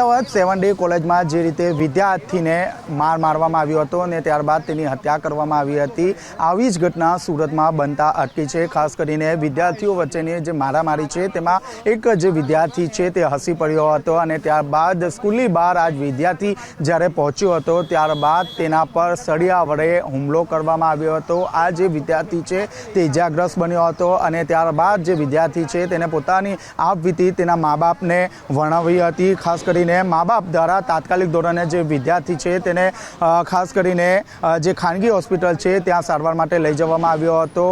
Ahmedabad seven day કોલેજમાં જે રીતે વિદ્યાર્થીને માર મારવામાં આવ્યો હતો અને ત્યારબાદ તેની હત્યા કરવામાં આવી હતી. આવી જ ઘટના સુરતમાં બનતા અટકી છે. ખાસ કરીને વિદ્યાર્થીઓ વચ્ચેની જે મારામારી છે, તેમાં એક જે વિદ્યાર્થી છે તે હસી પડ્યો હતો અને ત્યારબાદ સ્કૂલની બહાર આજ વિદ્યાર્થી જ્યારે પહોંચ્યો હતો, ત્યારબાદ તેના પર સળિયા વડે હુમલો કરવામાં આવ્યો હતો. આ જે વિદ્યાર્થી છે તે ઇજાગ્રસ્ત બન્યો હતો અને ત્યારબાદ જે વિદ્યાર્થી છે તેને પોતાની આપવીતી તેના મા બાપને વર્ણવી હતી. ખાસ કરીને મા બાપ દ્વારા તાત્કાલિક ધોરણે જે વિદ્યાર્થી છે તેને ખાસ કરીને જે ખાનગી હોસ્પિટલ છે ત્યાં સારવાર માટે લઈ જવામાં આવ્યો હતો.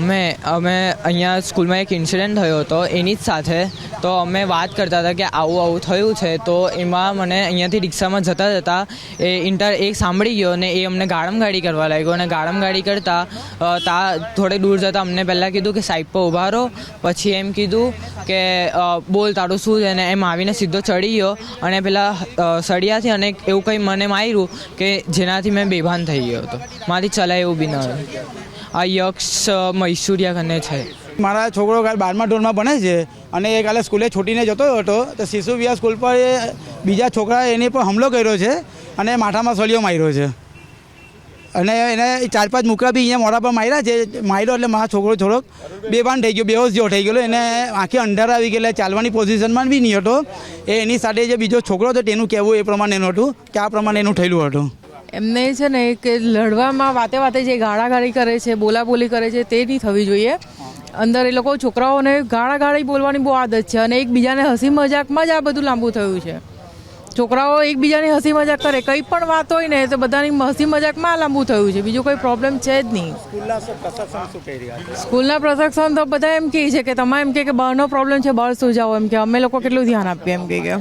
અમે અમે અહીંયા સ્કૂલમાં એક ઇન્સિડન્ટ થયો હતો, એની જ સાથે. તો અમે વાત કરતા હતા કે આવું આવું થયું છે. તો એમાં મને અહીંયાથી રિક્ષામાં જતા જતા એ ઇન્ટર એક સાંભળી ગયો અને એ અમને ગાડી કરવા લાગ્યો અને ગાડી કરતા તા થોડે દૂર જતાં અમને પહેલાં કીધું કે સાઈડ પર ઊભા રહો. પછી એમ કીધું કે બોલ તારું શું છે ને એમ આવીને સીધો ચડી ગયો. અને પેલા સળિયાથી અને એવું કંઈ મને માર્યું કે જેનાથી મેં બેભાન થઈ ગયો હતો. મારી ચલાય એવું બી ન આ યક્ષ મૈસુરિયા કને છે. મારા છોકરો કાલે બારમા ધોરણમાં ભણે છે અને એ કાલે સ્કૂલે છૂટીને જતો હતો તો શિશુ વિહાર સ્કૂલ પર બીજા છોકરાએ એની પર હુમલો કર્યો છે અને માથામાં સળિયો માર્યો છે. અને એને ચાર પાંચ મુકા બી અહીંયા મોઢા પર માર્યા છે માર્યો એટલે મારા છોકરો થોડોક બેભાન થઈ ગયો, બેહોશ જેવો થઈ ગયો એને આંખે અંધાર આવી ગયેલા ચાલવાની પોઝિશનમાં બી નહીં હતો. એ એની સાથે જે બીજો છોકરો હતો, તેનું કહેવું એ પ્રમાણે એનું હતું કે આ પ્રમાણે એનું થયેલું હતું. એમને છે ને કે લડવામાં વાતે વાતે જે ગાળાગાળી કરે છે, બોલાબોલી કરે છે, તે નહીં થવી જોઈએ. અંદર એ લોકો છોકરાઓને ગાળાગાળી બોલવાની બહુ આદત છે અને એકબીજાને હસી મજાકમાં જ આ બધું લાંબુ થયું છે. છોકરાઓ એકબીજાની હસી મજાક કરે કંઈ પણ વાત હોય ને તો બધાની હસી મજાકમાં લાંબુ થયું છે. બીજું કોઈ પ્રોબ્લેમ છે જ નહીં. સ્કૂલના પ્રશિક્ષણ તો બધા એમ કહે છે કે તમે એમ કે બહારનો પ્રોબ્લેમ છે બહાર સુજાવો. એમ કે અમે લોકો કેટલું ધ્યાન આપીએ? એમ કહે કે